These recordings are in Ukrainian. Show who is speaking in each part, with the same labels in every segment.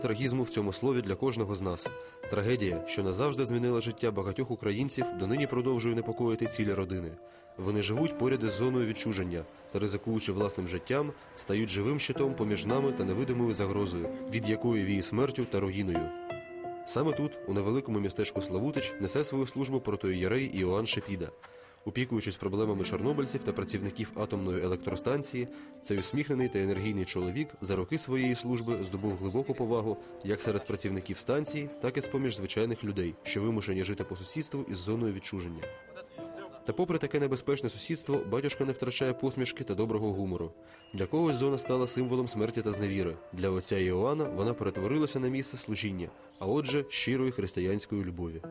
Speaker 1: Трагізму в цьому слові для кожного з нас. Трагедія, що назавжди змінила життя багатьох українців, донині продовжує непокоїти цілі родини. Вони живуть поряд із зоною відчуження та, ризикуючи власним життям, стають живим щитом поміж нами та невидимою загрозою, від якої віє смертю та руїною. Саме тут, у невеликому містечку Славутич, несе свою службу протоієрей Іоанн Шепіда. Опікуючись проблемами чорнобильців та працівників атомної електростанції, цей усміхнений та енергійний чоловік за роки своєї служби здобув глибоку повагу як серед працівників станції, так і з поміж звичайних людей, що вимушені жити по сусідству із зоною відчуження. Та попри таке небезпечне сусідство, батюшка не втрачає посмішки та доброго гумору. Для когось зона стала символом смерті та зневіри. Для отця Іоанна вона перетворилася на місце служіння, а отже, щирої християнської любові.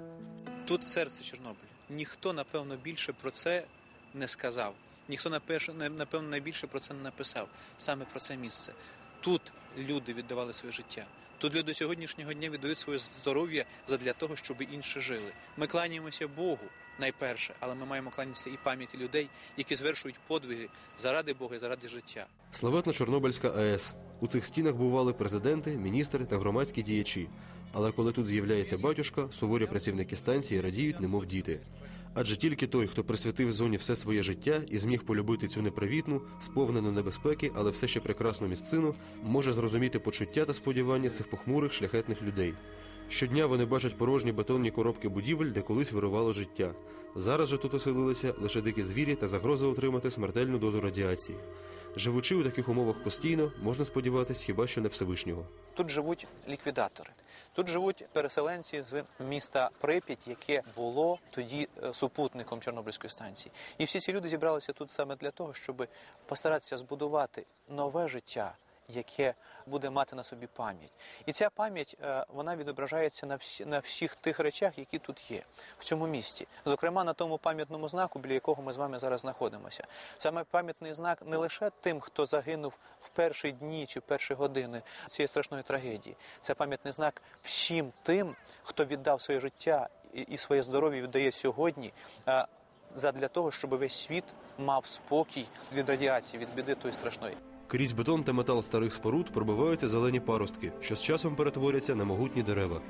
Speaker 2: Тут серце Чорнобиля. Ніхто, напевно, більше про це не сказав. Ніхто, напевно, найбільше про це не написав. Саме про це місце. Тут люди віддавали своє життя. Тут люди сьогоднішнього дня віддають своє здоров'я задля того, щоб інші жили. Ми кланяємося Богу найперше, але ми маємо кланятися і пам'яті людей, які звершують подвиги заради Бога і заради життя.
Speaker 1: Славетна Чорнобильська АЕС. У цих стінах бували президенти, міністри та громадські діячі. Але коли тут з'являється батюшка, суворі працівники станції радіють, немов діти. Адже тільки той, хто присвятив зоні все своє життя і зміг полюбити цю непривітну, сповнену небезпеки, але все ще прекрасну місцину, може зрозуміти почуття та сподівання цих похмурих шляхетних людей. Щодня вони бачать порожні бетонні коробки будівель, де колись вирувало життя. Зараз же тут оселилися лише дикі звірі та загроза отримати смертельну дозу радіації. Живучи у таких умовах постійно, можна сподіватися хіба що не Всевишнього.
Speaker 2: Тут живуть ліквідатори. Тут живуть переселенці з міста Прип'ять, яке було тоді е, супутником Чорнобильської станції. І всі ці люди зібралися тут саме для того, щоб постаратися збудувати нове життя, яке буде мати на собі пам'ять. І ця пам'ять е, вона відображається на всі на всіх тих речах, які тут є в цьому місті. Зокрема, на тому пам'ятному знаку, біля якого ми з вами зараз знаходимося. Саме пам'ятний знак не лише тим, хто загинув в перші дні чи перші години цієї страшної трагедії. Це пам'ятний знак всім тим, хто віддав своє життя і, і своє здоров'я віддає сьогодні. е, Задля того, щоб весь світ мав спокій від радіації, від біди тої страшної.
Speaker 1: Крізь бетон та метал старих споруд пробиваються зелені паростки, що з часом перетворяться на могутні дерева.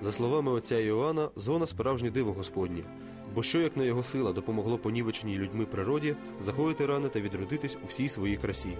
Speaker 1: За словами отця Іоанна, зона справжнє диво Господнє. Бо що як на його сила допомогло понівеченій людьми природі загоїти рани та відродитись у всій своїй красі.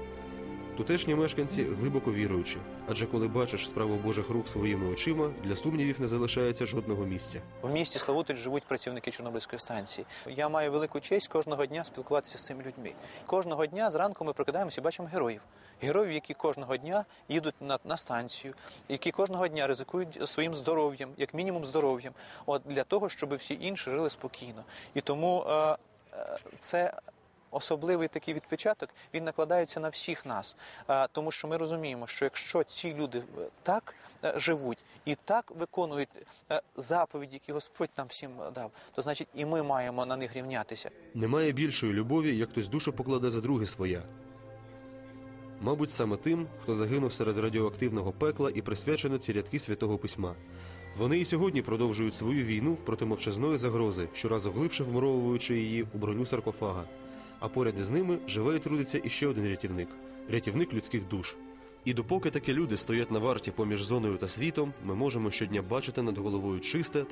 Speaker 1: Тутешні мешканці глибоко віруючі, адже коли бачиш справу Божих рук своїми очима, для сумнівів не залишається жодного місця.
Speaker 2: В місті Славутич живуть працівники Чорнобильської станції. Я маю велику честь кожного дня спілкуватися з цими людьми. Кожного дня зранку ми прокидаємося і бачимо героїв. Героїв, які кожного дня їдуть на, на станцію, які кожного дня ризикують своїм здоров'ям, як мінімум здоров'ям, от для того, щоб всі інші жили спокійно. І тому е, е, це. Особливий такий відпечаток він накладається на всіх нас, тому що ми розуміємо, що якщо ці люди е, так е, живуть і так виконують е, заповіді, які Господь нам всім дав, то значить і ми маємо на них рівнятися.
Speaker 1: Немає більшої любові, як хтось душу покладе за друге своя. Мабуть, саме тим, хто загинув серед радіоактивного пекла і присвячено ці рядки святого письма. Вони і сьогодні продовжують свою війну проти мовчазної загрози, щоразу глибше вмуровуючи її у броню саркофага. А поряд із ними живе і трудиться іще один рятівник рятівник людських душ. І допоки такі люди стоять на варті поміж зоною та світом, ми можемо щодня бачити над головою чисте та